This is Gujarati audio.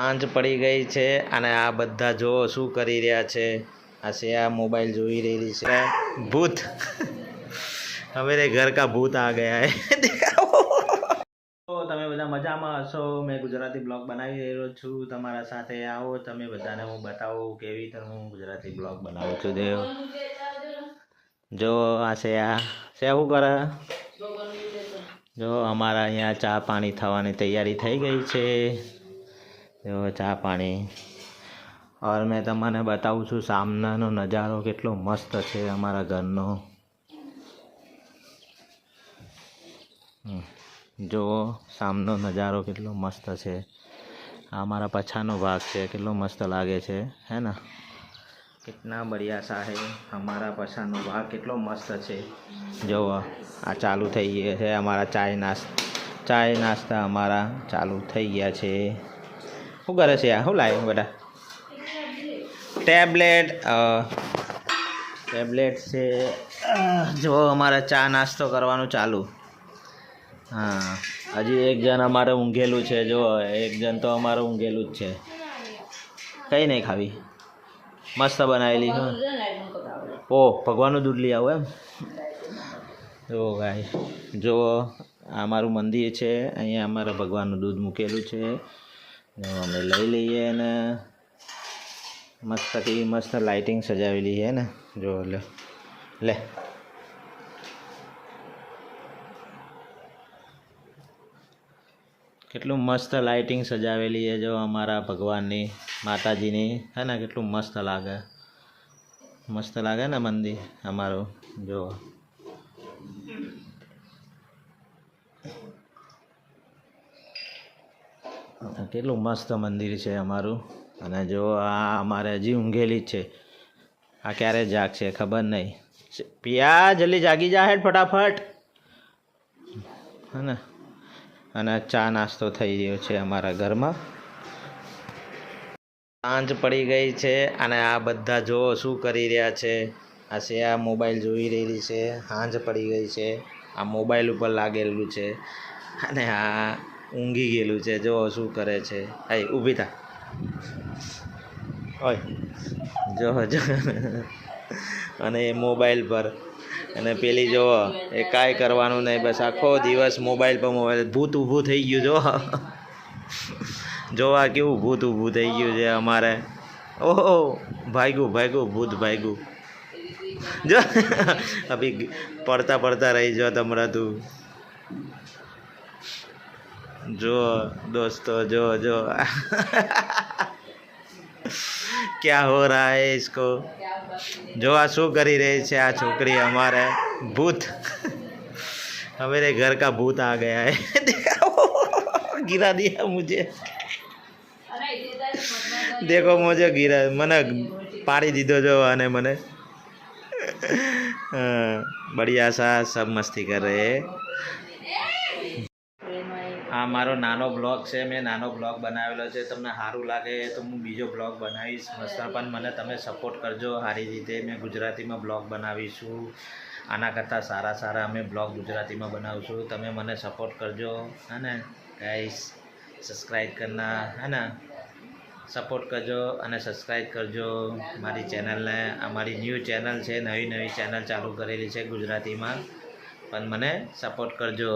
સાંજ પડી ગઈ છે અને આ બધા જો શું કરી રહ્યા છે. આ શ્રેયા મોબાઈલ જોઈ રહેલી છે. ભૂત. હમેરે ઘર કા ભૂત આ ગયા તો તમે બધા મજામાં હશો? મેં ગુજરાતી બ્લોગ બનાવી રહ્યો છું. તમારા સાથે આવો. તમે બધાને હું બતાવું કેવી રીતે હું ગુજરાતી બ્લોગ બનાવું છું. દેવ. જો આ શ્રેયા શ્રેયા શું કરે? જો અમારા અહીંયા ચા પાણી થવાની તૈયારી થઈ ગઈ છે. જો ચા પાણી. ઓર મેં તમને બતાવું છું સામનાનો નજારો કેટલો મસ્ત છે અમારા ઘરનો. જુઓ સામનો નજારો કેટલો મસ્ત છે. આ અમારા પછાનો ભાગ છે, કેટલો મસ્ત લાગે છે, હે ને? કેટલા બઢિયા સાહેબ અમારા પછાનો ભાગ કેટલો મસ્ત છે. જુઓ આ ચાલુ થઈ ગયા છે અમારા ચાય નાસ્તા ચાય નાસ્તા અમારા ચાલુ થઈ ગયા છે. શું કરે છે આ. શું લાવ્યું બધા? ટેબ્લેટ ટેબ્લેટ છે. જો અમારે ચા નાસ્તો કરવાનું ચાલુ. હા, હજી એક જણ અમારે ઊંઘેલું છે. જો, એક જણ તો અમારે ઊંઘેલું જ છે. કંઈ નહીં ખાવી. મસ્ત બનાવેલી, હા. ઓ, ભગવાનનું દૂધ લઈ આવો એમ. જો ભાઈ, જો, આ અમારું મંદિર છે. અહીંયા અમારે ભગવાનનું દૂધ મૂકેલું છે. અમે લઈ લઈએ ને મસ્ત કેવી મસ્ત લાઇટિંગ સજાવેલી છે ને. જો લે લે. કેટલું મસ્ત લાઇટિંગ સજાવેલી છે જો અમારા ભગવાનની, માતાજીની. હે ને, કેટલું મસ્ત લાગે. મસ્ત લાગે ને મંદિર અમારું, જો. કેટલું મસ્ત મંદિર છે અમારું. અને જો આ અમારે હજી ઊંઘેલી જ છે. આ ક્યારે જાગશે ખબર નહીં. પિયા જલ્દી જાગી જા હેડ ફટાફટ. હે અને ચા નાસ્તો થઈ રહ્યો છે અમારા ઘરમાં. સાંજ પડી ગઈ છે અને આ બધા જો શું કરી રહ્યા છે. આ શિયા મોબાઈલ જોઈ રહેલી છે. સાંજ પડી ગઈ છે. આ મોબાઈલ ઉપર લાગેલું છે. અને આ ઊંઘી ગયેલું છે. જો શું કરે છે. હાય ઊભી થા. હોય. જો જો. અને એ મોબાઈલ પર. અને પેલી જો એ કાંઈ કરવાનું નહીં બસ આખો દિવસ મોબાઈલ પર મોબાઈલ. ભૂત ઊભું થઈ ગયું જો. જોવા કેવું ભૂત ઊભું થઈ ગયું છે અમારે. ઓહો ભાગ્યું ભાગ્યું ભૂત ભાગ્યું. જો. અભી પડતા પડતા રહી જો તમારા તું. જો દોસ્તો જો જો क्या हो रहा है इसको જો આ શું કરી રહી છે આ છોકરી અમારે ભૂત हमारे घर का भूत आ गया है गिरा दिया मुझे देखो मुझे गिरा મને પાડી દીધો જો અને મને હા, બઢિયા સા સબ મસ્તી કર રહે હે. આ મારો નાનો બ્લોગ છે, મેં નાનો બ્લોગ બનાવેલો છે, તમને સારું લાગે તો હું બીજો બ્લોગ બનાવીશ. પણ મને તમે સપોર્ટ કરજો, સારી રીતે. મેં ગુજરાતીમાં બ્લોગ બનાવીશું. આના કરતાં સારા સારા અમે બ્લોગ ગુજરાતીમાં બનાવીશું. તમે મને સપોર્ટ કરજો. હે ને ગાઈસ સબસ્ક્રાઈબ કરના, હે ને? સપોર્ટ કરજો અને સબસ્ક્રાઈબ કરજો. મારી ચેનલને આ મારી ન્યૂ ચેનલ છે, નવી નવી ચેનલ ચાલુ કરેલી છે ગુજરાતીમાં. પણ મને સપોર્ટ કરજો.